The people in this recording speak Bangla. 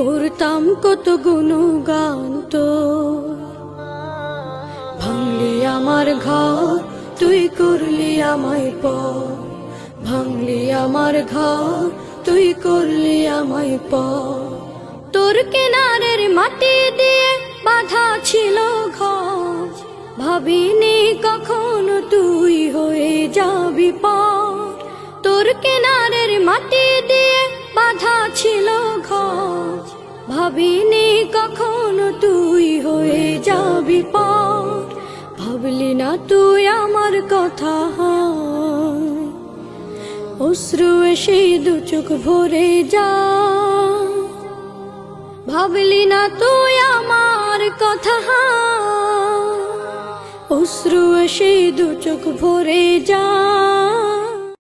করতাম কত গুণগান তো। ভাঙলি আমার ঘর, তুই করলি আমায় প ভাঙলি আমার ঘর, তুই করলি আমায় প তোর কিনারের মাটি দিয়ে বাধা ছিল ঘর। ভাবিনি কখনো তুই হয়ে যাবি পর। তোর কিনারের মাটি দিয়ে বাধা ছিল ভাবিনি কখনো তুই হয়ে যাবি পর ভাবলি না তুই আমার কথা অশ্রু এসে দু চোখ ভরে যা। ভাবলি না তুই আমার কথা অশ্রু এসে দু চোখ ভরে যা।